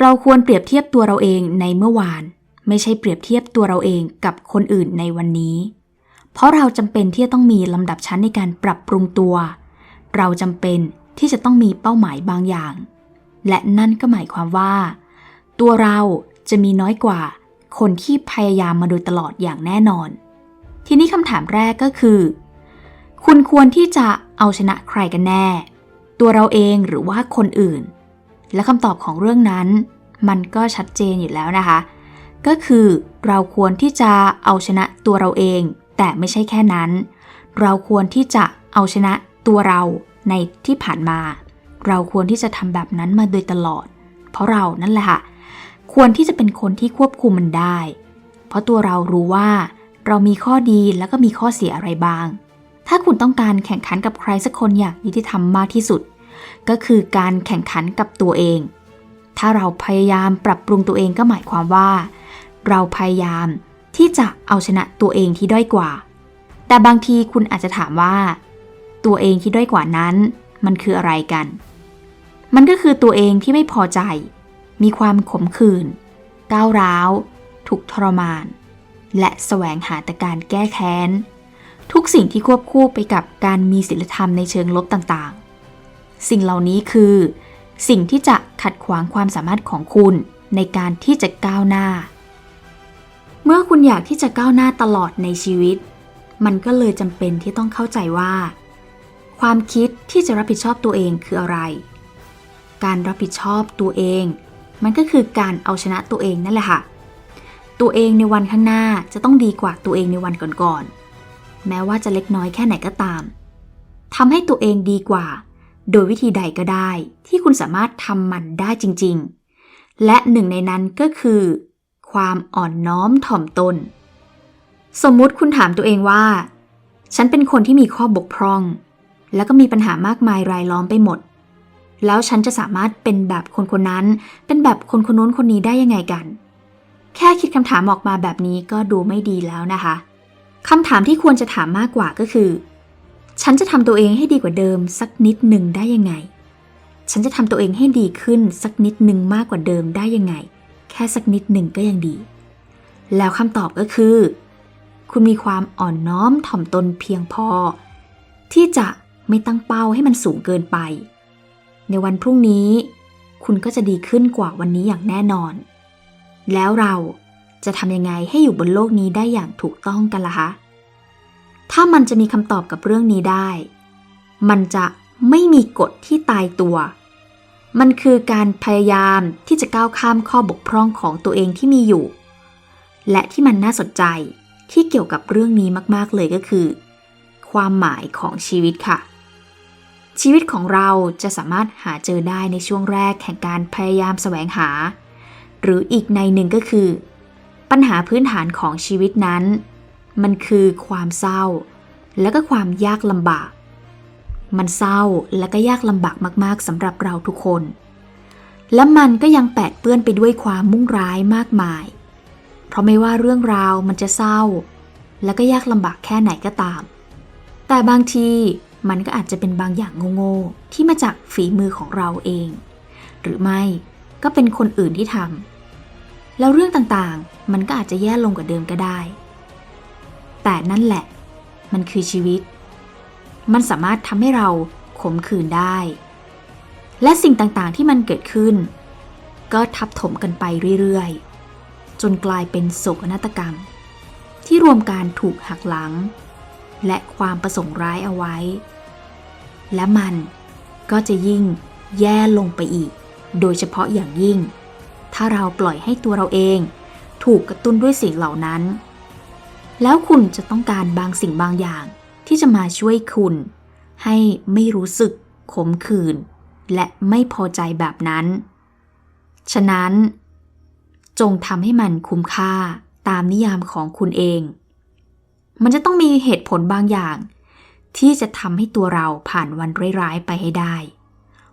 เราควรเปรียบเทียบตัวเราเองในเมื่อวาน ไม่ใช่เปรียบเทียบตัวเราเองกับคนอื่นในวันนี้ เพราะเราจำเป็นที่จะต้องมีลำดับชั้นในการปรับปรุงตัว เราจำเป็นที่จะต้องมีเป้าหมายบางอย่าง และนั่นก็หมายความว่า ตัวเราจะมีน้อยกว่า คนที่พยายามมาโดยตลอดอย่างแน่นอน ทีนี้คำถามแรกก็คือ คุณควรที่จะเอาชนะใครกันแน่ ตัวเราเองหรือว่าคนอื่น และคำตอบของเรื่องนั้น มันก็ชัดเจนอยู่แล้วนะคะ ก็คือเราควรที่จะเอาชนะตัวเราเอง แต่ไม่ใช่แค่นั้น เราควรที่จะเอาชนะตัวเราในที่ผ่านมา เราควรที่จะทำแบบนั้นมาโดยตลอด เพราะเรานั่นแหละค่ะ ควรที่จะเป็นคนที่ควบคุมมันได้ เพราะตัวเรารู้ว่า เรามีข้อดีแล้วก็มีข้อเสียอะไรบ้าง ถ้าคุณต้องการแข่งขันกับใครสักคนอย่างยุติธรรมมากที่สุด ก็คือการแข่งขันกับตัวเอง ถ้าเราพยายามปรับปรุงตัวเองก็หมายความว่า เราพยายามที่จะเอาชนะตัวเองที่ด้อยกว่า แต่บางทีคุณอาจจะถามว่า ตัวเองที่ด้อยกว่านั้น มันคืออะไรกัน มันก็คือตัวเองที่ไม่พอใจ มีความขมขื่นก้าวร้าว ถูกทรมาน และแสวงหาแต่การแก้แค้น ทุกสิ่งที่ควบคู่ไปกับการมีศีลธรรมในเชิงลบต่างๆ สิ่งเหล่านี้คือ สิ่งที่จะขัดขวางความสามารถของคุณในการที่จะก้าวหน้า เมื่อคุณอยากที่จะก้าวหน้าตลอดในชีวิต มันก็เลยจำเป็นที่ต้องเข้าใจว่า ความคิดที่จะรับผิดชอบตัวเองคืออะไร การรับผิดชอบตัวเอง มันก็คือการเอาชนะตัวเองนั่นแหละค่ะ ตัวเองในวันข้างหน้าจะต้องดีกว่าตัวเองในวันก่อนๆ แม้ว่าจะเล็กน้อยแค่ไหนก็ตามทำให้ตัวเองดีกว่า โดยวิธีใดก็ได้ ที่คุณสามารถทำมันได้จริง ๆ และหนึ่งในนั้นก็คือ ความอ่อนน้อมถ่อมตน สมมุติคุณถามตัวเองว่า ฉันเป็นคนที่มีข้อบกพร่อง แล้วก็มีปัญหามากมายรายล้อมไปหมด แล้วฉันจะสามารถเป็นแบบคนคนนั้น เป็นแบบคนคนนู้นคนนี้ได้ยังไงกัน แค่คิดคำถามออกมาแบบนี้ก็ดูไม่ดีแล้วนะคะคำถามที่ควรจะถามมากกว่าก็คือ ฉันจะทำตัวเองให้ดีกว่าเดิมสักนิดหนึ่งได้ยังไง ฉันจะทำตัวเองให้ดีขึ้นสักนิดหนึ่งมากกว่าเดิมได้ยังไง แค่สักนิดหนึ่งก็ยังดี แล้วคำตอบก็คือ คุณมีความอ่อนน้อมถ่อมตนเพียงพอ ที่จะไม่ตั้งเป้าให้มันสูงเกินไป ในวันพรุ่งนี้ คุณก็จะดีขึ้นกว่าวันนี้อย่างแน่นอน แล้วเราจะทำยังไงให้อยู่บนโลกนี้ได้อย่างถูกต้องกันล่ะคะ ถ้ามันจะมีคำตอบกับเรื่องนี้ได้ มันจะไม่มีกฎที่ตายตัว มันคือการพยายามที่จะก้าวข้ามข้อบกพร่องของตัวเองที่มีอยู่ และที่มันน่าสนใจที่เกี่ยวกับเรื่องนี้มากๆเลยก็คือ ความหมายของชีวิตค่ะ ชีวิตของเราจะสามารถหาเจอได้ในช่วงแรกแห่งการพยายามแสวงหา หรืออีกในหนึ่งก็คือ ปัญหาพื้นฐานของชีวิตนั้น มันคือความเศร้า และก็ความยากลำบาก มันเศร้าและก็ยากลำบากมากๆสำหรับเราทุกคน และมันก็ยังแปดเปื้อนไปด้วยความมุ่งร้ายมากมาย เพราะไม่ว่าเรื่องราวมันจะเศร้า และก็ยากลำบากแค่ไหนก็ตาม แต่บางทีมันก็อาจจะเป็นบางอย่างโง่ๆที่มาจากฝีมือของเราเอง หรือไม่ก็เป็นคนอื่นที่ทำแล้วเรื่องต่างๆ มันก็อาจจะแย่ลงกว่าเดิมก็ได้ แต่นั่นแหละ มันคือชีวิต มันสามารถทำให้เราขมขื่นได้ และสิ่งต่างๆที่มันเกิดขึ้น ก็ทับถมกันไปเรื่อยๆ จนกลายเป็นโศกนาฏกรรม ที่รวมการถูกหักหลัง และความประสงค์ร้ายเอาไว้ และมันก็จะยิ่งแย่ลงไปอีก โดยเฉพาะอย่างยิ่ง ถ้าเราปล่อยให้ตัวเราเอง ถูกกระตุ้นด้วยสิ่งเหล่านั้น แล้วคุณจะต้องการบางสิ่งบางอย่างที่จะมาช่วยคุณ ให้ไม่รู้สึกขมขื่นและไม่พอใจแบบนั้น ฉะนั้น จงทำให้มันคุ้มค่าตามนิยามของคุณเอง มันจะต้องมีเหตุผลบางอย่าง ที่จะทำให้ตัวเราผ่านวันร้ายๆไปให้ได้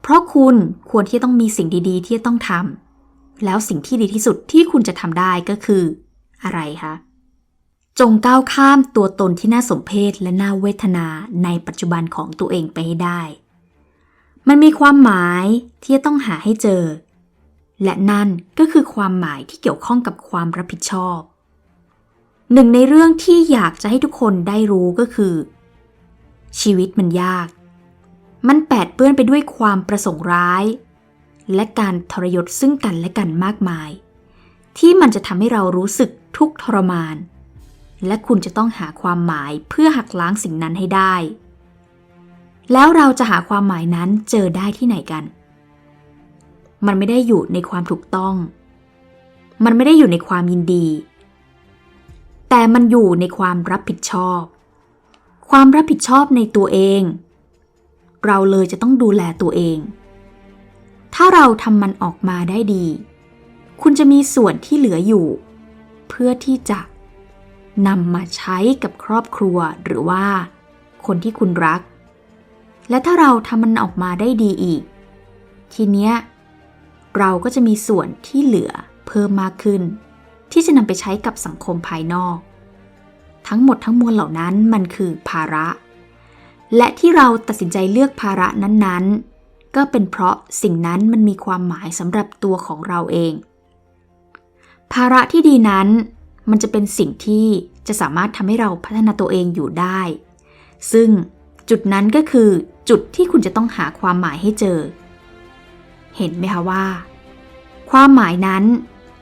เพราะคุณควรที่จะต้องมีสิ่งดีๆ ที่จะต้องทำแล้วสิ่งที่ดีที่สุดที่คุณจะทำได้ก็คือ อะไรคะ จงก้าวข้ามตัวตนที่น่าสมเพชและน่าเวทนาในปัจจุบันของตัวเองไปให้ได้ มันมีความหมายที่จะต้องหาให้เจอ และนั่นก็คือความหมายที่เกี่ยวข้องกับความรับผิดชอบ หนึ่งในเรื่องที่อยากจะให้ทุกคนได้รู้ก็คือ ชีวิตมันยาก มันแปดเปื้อนไปด้วยความประสงค์ร้าย และการทรยศซึ่งกันและกันมากมาย ที่มันจะทำให้เรารู้สึกทุกข์ทรมาน และคุณจะต้องหาความหมายเพื่อหักล้างสิ่งนั้นให้ได้ แล้วเราจะหาความหมายนั้นเจอได้ที่ไหนกัน มันไม่ได้อยู่ในความถูกต้อง มันไม่ได้อยู่ในความยินดี แต่มันอยู่ในความรับผิดชอบ ความรับผิดชอบในตัวเอง เราเลยจะต้องดูแลตัวเอง ถ้าเราทำมันออกมาได้ดี คุณจะมีส่วนที่เหลืออยู่ เพื่อที่จะ นำมาใช้กับครอบครัวหรือว่า คนที่คุณรัก และถ้าเราทำมันออกมาได้ดีอีก ทีเนี้ยเราก็จะมีส่วนที่เหลือเพิ่มมากขึ้น ที่จะนำไปใช้กับสังคมภายนอก ทั้งหมดทั้งมวลเหล่านั้นมันคือภาระ และที่เราตัดสินใจเลือกภาระนั้นๆ ก็เป็นเพราะสิ่งนั้นมันมีความหมายสำหรับตัวของเราเอง ภาระที่ดีนั้น มันจะเป็นสิ่งที่จะสามารถทำให้เราพัฒนาตัวเองอยู่ได้ ซึ่งจุดนั้นก็คือจุดที่คุณจะต้องหาความหมายให้เจอ เห็นไหมคะว่า ความหมายนั้น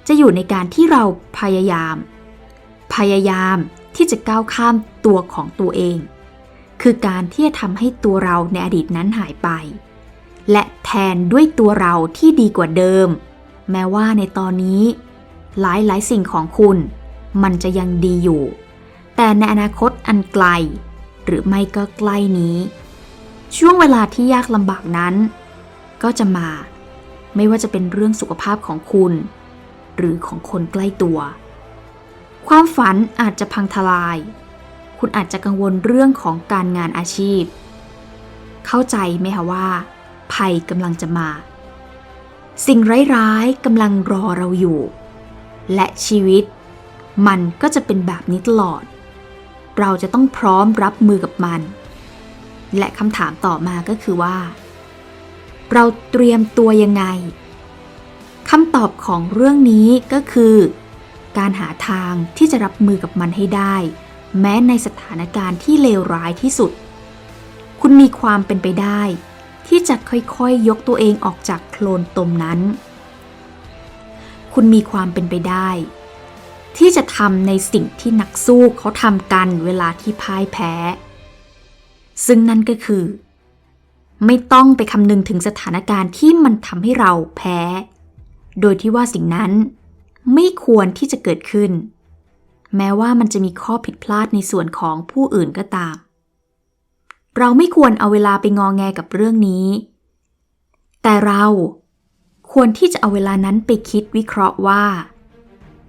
จะอยู่ในการที่เราพยายาม พยายามที่จะก้าวข้ามตัวของตัวเอง คือการที่จะทำให้ตัวเราในอดีตนั้นหายไป และแทนด้วยตัวเราที่ดีกว่าเดิม แม้ว่าในตอนนี้ หลายหลายสิ่งของคุณ มันจะยังดีอยู่ แต่ในอนาคตอันไกล หรือไม่ก็ใกล้นี้ ช่วงเวลาที่ยากลำบากนั้น ก็จะมา ไม่ว่าจะเป็นเรื่องสุขภาพของคุณ หรือของคนใกล้ตัว ความฝันอาจจะพังทลาย คุณอาจจะกังวลเรื่องของการงานอาชีพ เข้าใจไหมคะว่า ภัยกำลังจะมา สิ่งร้ายๆกำลังรอเราอยู่ และชีวิต มันก็จะเป็นแบบนี้ตลอด เราจะต้องพร้อมรับมือกับมัน และคำถามต่อมาก็คือว่า เราเตรียมตัวยังไงคำตอบของเรื่องนี้ก็คือ การหาทางที่จะรับมือกับมันให้ได้ แม้ในสถานการณ์ที่เลวร้ายที่สุด คุณมีความเป็นไปได้ ที่จะค่อยๆยยกตัวเองออกจากโคลนตมนั้น คุณมีความเป็นไปได้ ที่จะทำในสิ่งที่นักสู้เขาทำกันเวลาที่พ่ายแพ้ ซึ่งนั่นก็คือ ไม่ต้องไปคำนึงถึงสถานการณ์ที่มันทำให้เราแพ้ โดยที่ว่าสิ่งนั้นไม่ควรที่จะเกิดขึ้น แม้ว่ามันจะมีข้อผิดพลาดในส่วนของผู้อื่นก็ตาม เราไม่ควรเอาเวลาไปงอแงกับเรื่องนี้ แต่เราควรที่จะเอาเวลานั้นไปคิดวิเคราะห์ว่า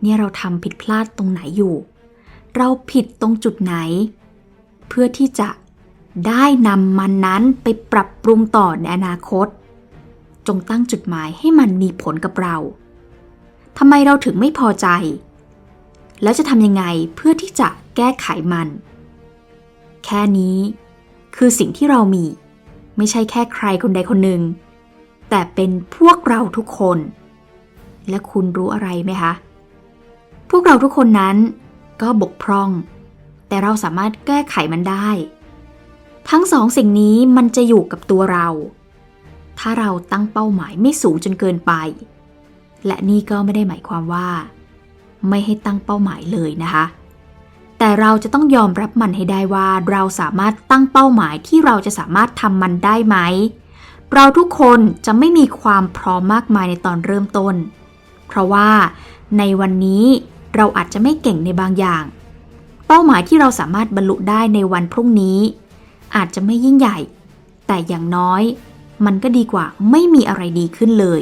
เนี่ยเราทำผิดพลาดตรงไหนอยู่ เราผิดตรงจุดไหน เพื่อที่จะได้นำมันนั้นไปปรับปรุงต่อในอนาคต จงตั้งจุดหมายให้มันมีผลกับเราทำไมเราถึงไม่พอใจ แล้วจะทำยังไงเพื่อที่จะแก้ไขมัน แค่นี้คือสิ่งที่เรามี ไม่ใช่แค่ใครคนใดคนหนึ่ง แต่เป็นพวกเราทุกคน และคุณรู้อะไรไหมคะ พวกเราทุกคนนั้นก็บกพร่อง แต่เราสามารถแก้ไขมันได้ ทั้งสองสิ่งนี้มันจะอยู่กับตัวเรา ถ้าเราตั้งเป้าหมายไม่สูงจนเกินไป และนี่ก็ไม่ได้หมายความว่า ไม่ให้ตั้งเป้าหมายเลยนะคะ แต่เราจะต้องยอมรับมันให้ได้ว่า เราสามารถตั้งเป้าหมายที่เราจะสามารถทำมันได้ไหม เราทุกคนจะไม่มีความพร้อมมากมายในตอนเริ่มต้น เพราะว่าในวันนี้ เราอาจจะไม่เก่งในบางอย่าง เป้าหมายที่เราสามารถบรรลุได้ในวันพรุ่งนี้ อาจจะไม่ยิ่งใหญ่ แต่อย่างน้อย มันก็ดีกว่าไม่มีอะไรดีขึ้นเลย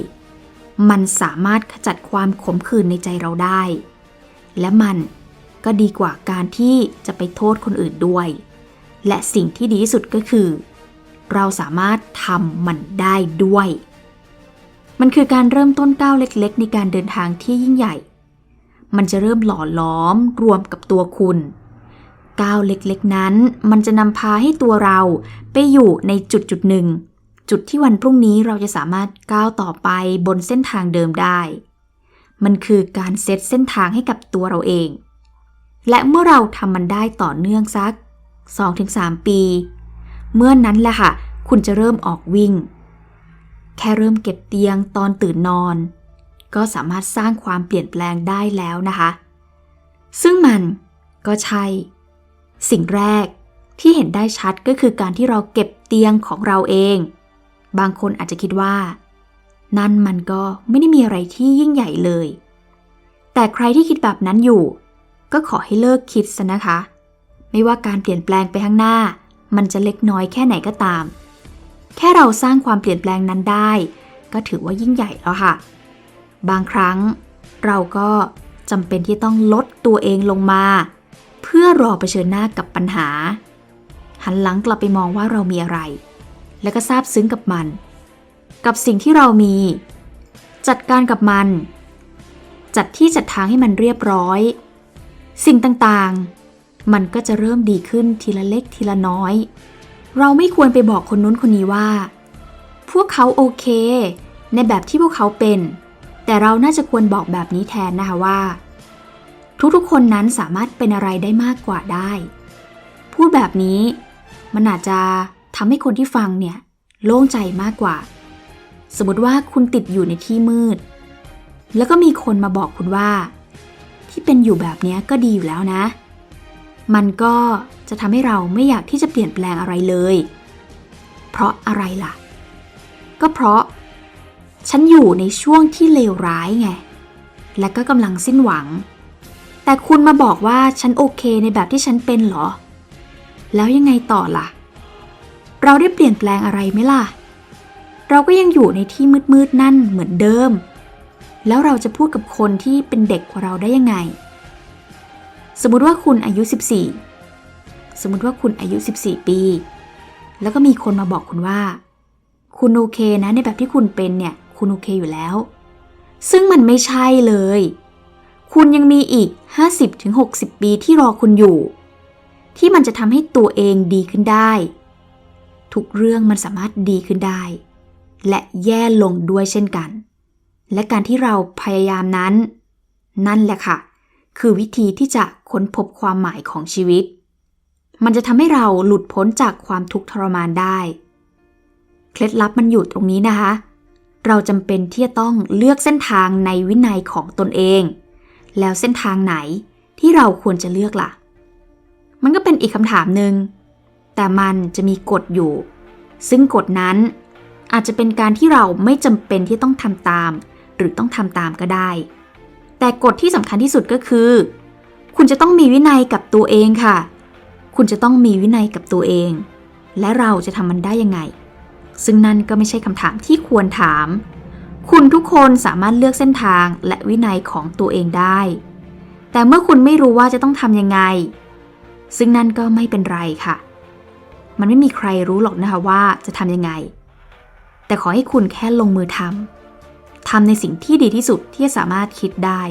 มันสามารถขจัดความขมขื่นในใจเราได้ และมันก็ดีกว่าการที่จะไปโทษคนอื่นด้วย และสิ่งที่ดีที่สุดก็คือ เราสามารถทำมันได้ด้วย มันคือการเริ่มต้นก้าวเล็กๆ ในการเดินทางที่ยิ่งใหญ่ มันจะเริ่มหล่อล้อมรวมกับตัวคุณ ก้าวเล็กๆนั้น มันจะนำพาให้ตัวเราไปอยู่ในจุดจุดหนึ่ง จุดที่วันพรุ่งนี้เราจะสามารถก้าวต่อไปบนเส้นทางเดิมได้ มันคือการเซตเส้นทางให้กับตัวเราเอง และเมื่อเราทำมันได้ต่อเนื่องสัก 2-3 ปี เมื่อนนั้นแหละค่ะ คุณจะเริ่มออกวิ่ง แค่เริ่มเก็บเตียงตอนตื่นนอน ก็สามารถสร้างความเปลี่ยนแปลงได้แล้วนะคะ ซึ่งมันก็ใช่ สิ่งแรกที่เห็นได้ชัดก็คือการที่เราเก็บเตียงของเราเอง บางคนอาจจะคิดว่า นั่นมันก็ไม่ได้มีอะไรที่ยิ่งใหญ่เลย แต่ใครที่คิดแบบนั้นอยู่ ก็ขอให้เลิกคิดซะนะคะ ไม่ว่าการเปลี่ยนแปลงไปข้างหน้า มันจะเล็กน้อยแค่ไหนก็ตาม แค่เราสร้างความเปลี่ยนแปลงนั้นได้ ก็ถือว่ายิ่งใหญ่แล้วค่ะ บางครั้ง เราก็จำเป็นที่ต้องลดตัวเองลงมา เพื่อรอเผชิญหน้ากับปัญหา หันหลังกลับไปมองว่าเรามีอะไร แล้วก็ซาบซึ้งกับมัน กับสิ่งที่เรามี จัดการกับมัน จัดที่จัดทางให้มันเรียบร้อย สิ่งต่างๆ มันก็จะเริ่มดีขึ้นทีละเล็กทีละน้อย เราไม่ควรไปบอกคนนู้นคนนี้ว่า พวกเขาโอเค ในแบบที่พวกเขาเป็น แต่เราน่าจะควรบอกแบบนี้แทนนะคะว่า ทุกๆคนนั้นสามารถเป็นอะไรได้มากกว่าได้ พูดแบบนี้มันอาจจะทำให้คนที่ฟังเนี่ยโล่งใจมากกว่า สมมติว่าคุณติดอยู่ในที่มืด แล้วก็มีคนมาบอกคุณว่า ที่เป็นอยู่แบบนี้ก็ดีอยู่แล้วนะ มันก็จะทำให้เราไม่อยากที่จะเปลี่ยนแปลงอะไรเลย เพราะอะไรล่ะ ก็เพราะ ฉันอยู่ในช่วงที่เลวร้ายไง และก็กำลังสิ้นหวัง แต่คุณมาบอกว่าฉันโอเคในแบบที่ฉันเป็นเหรอ แล้วยังไงต่อล่ะ เราได้เปลี่ยนแปลงอะไรไหมล่ะ เราก็ยังอยู่ในที่มืดๆนั่นเหมือนเดิม แล้วเราจะพูดกับคนที่เป็นเด็กกว่าเราได้ยังไง สมมติว่าคุณอายุ 14 สมมติว่าคุณอายุ 14 ปี แล้วก็มีคนมาบอกคุณว่า คุณโอเคนะในแบบที่คุณเป็นเนี่ย คุณโอเคอยู่แล้ว ซึ่งมันไม่ใช่เลย คุณยังมีอีก 50-60 ปีที่รอคุณอยู่ ที่มันจะทำให้ตัวเองดีขึ้นได้ ทุกเรื่องมันสามารถดีขึ้นได้ และแย่ลงด้วยเช่นกัน และการที่เราพยายามนั้น นั่นแหละค่ะ คือวิธีที่จะค้นพบความหมายของชีวิต มันจะทำให้เราหลุดพ้นจากความทุกข์ทรมานได้ เคล็ดลับมันอยู่ตรงนี้นะคะ เราจำเป็นที่จะต้องเลือกเส้นทางในวินัยของตนเอง แล้วเส้นทางไหนที่เราควรจะเลือกล่ะ มันก็เป็นอีกคำถามหนึ่ง แต่มันจะมีกฎอยู่ ซึ่งกฎนั้นอาจจะเป็นการที่เราไม่จำเป็นที่ต้องทำตาม หรือต้องทำตามก็ได้ แต่กฎที่สำคัญที่สุดก็คือ คุณจะต้องมีวินัยกับตัวเองค่ะ คุณจะต้องมีวินัยกับตัวเอง และเราจะทำมันได้ยังไง ซึ่งนั่นก็ไม่ใช่คำถามที่ควรถาม คุณทุกคนสามารถเลือกเส้นทางและวินัยของตัวเองได้ แต่เมื่อคุณไม่รู้ว่าจะต้องทำยังไง ซึ่งนั่นก็ไม่เป็นไรค่ะ มันไม่มีใครรู้หรอกนะคะว่าจะทำยังไง แต่ขอให้คุณแค่ลงมือทำทำในสิ่งที่ดีที่สุดที่จะสามารถคิดได้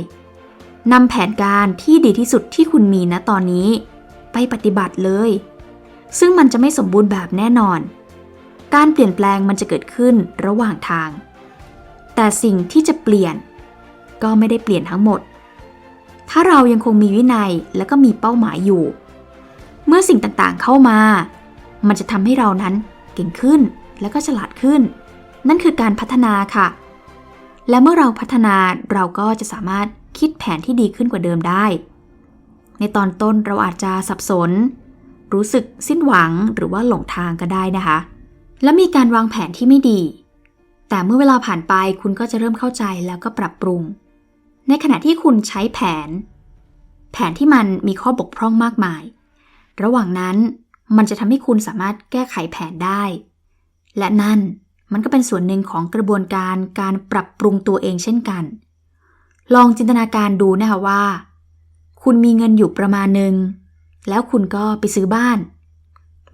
นำแผนการที่ดีที่สุดที่คุณมีณตอนนี้ ไปปฏิบัติเลย ซึ่งมันจะไม่สมบูรณ์แบบแน่นอน การเปลี่ยนแปลงมันจะเกิดขึ้นระหว่างทาง แต่สิ่งที่จะเปลี่ยน ก็ไม่ได้เปลี่ยนทั้งหมด ถ้าเรายังคงมีวินัยและก็มีเป้าหมายอยู่ เมื่อสิ่งต่างๆเข้ามา มันจะทำให้เรานั้นเก่งขึ้นและก็ฉลาดขึ้น นั่นคือการพัฒนาค่ะ และเมื่อเราพัฒนาเราก็จะสามารถคิดแผนที่ดีขึ้นกว่าเดิมได้ ในตอนต้นเราอาจจะสับสน รู้สึกสิ้นหวังหรือว่าหลงทางก็ได้นะคะ และมีการวางแผนที่ไม่ดี แต่เมื่อเวลาผ่านไปคุณก็จะเริ่มเข้าใจแล้วก็ปรับปรุง ในขณะที่คุณใช้แผน แผนที่มันมีข้อบกพร่องมากมาย ระหว่างนั้นมันจะทำให้คุณสามารถแก้ไขแผนได้ และนั่นมันก็เป็นส่วนหนึ่งของกระบวนการการปรับปรุงตัวเองเช่นกัน ลองจินตนาการดูนะคะว่า คุณมีเงินอยู่ประมาณหนึ่งแล้วคุณก็ไปซื้อบ้าน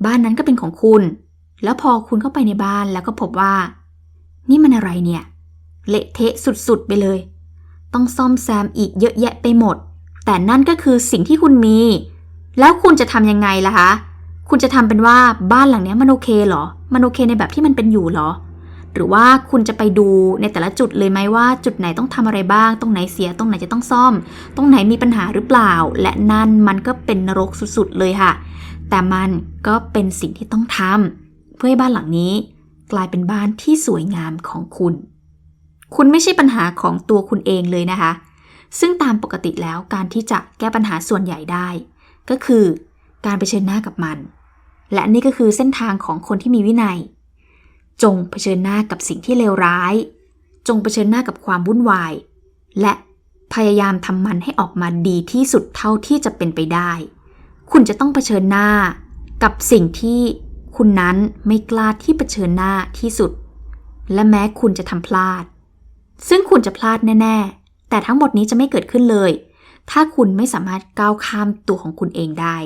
บ้านนั้นก็เป็นของคุณ แล้วพอคุณเข้าไปในบ้านแล้วก็พบว่า นี่มันอะไรเนี่ย เละเทะสุดๆไปเลย ต้องซ่อมแซมอีกเยอะแยะไปหมด แต่นั่นก็คือสิ่งที่คุณมี แล้วคุณจะทำยังไงล่ะคะ คุณจะทำเป็นว่าบ้านหลังนี้มันโอเคเหรอ มันโอเคในแบบที่มันเป็นอยู่เหรอ หรือว่าคุณจะไปดูในแต่ละจุดเลยไหมว่า จุดไหนต้องทำอะไรบ้าง ตรงไหนเสีย ตรงไหนจะต้องซ่อม ตรงไหนมีปัญหาหรือเปล่า และนั่นมันก็เป็นนรกสุดๆเลยค่ะ แต่มันก็เป็นสิ่งที่ต้องทำ พื่อให้บ้านหลังนี้ กลายเป็นบ้านที่สวยงามของคุณ คุณไม่ใช่ปัญหาของตัวคุณเองเลยนะคะ ซึ่งตามปกติแล้วการที่จะแก้ปัญหาส่วนใหญ่ได้ ก็คือการไปเผชิญหน้ากับมัน และนี่ก็คือเส้นทางของคนที่มีวินัย จงเผชิญหน้ากับสิ่งที่เลวร้าย จงเผชิญหน้ากับความวุ่นวาย และพยายามทำมันให้ออกมาดีที่สุดเท่าที่จะเป็นไปได้ คุณจะต้องเผชิญหน้ากับสิ่งที่ คุณนั้นไม่กล้าที่เผชิญหน้าที่สุด และแม้คุณจะทำพลาด ซึ่งคุณจะพลาดแน่ ๆ แต่ทั้งหมดนี้จะไม่เกิดขึ้นเลย ถ้าคุณไม่สามารถก้าวข้ามตัวของคุณเองได้